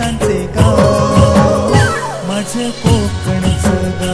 माणसांचे गाव. माझं कोकणचं गाव.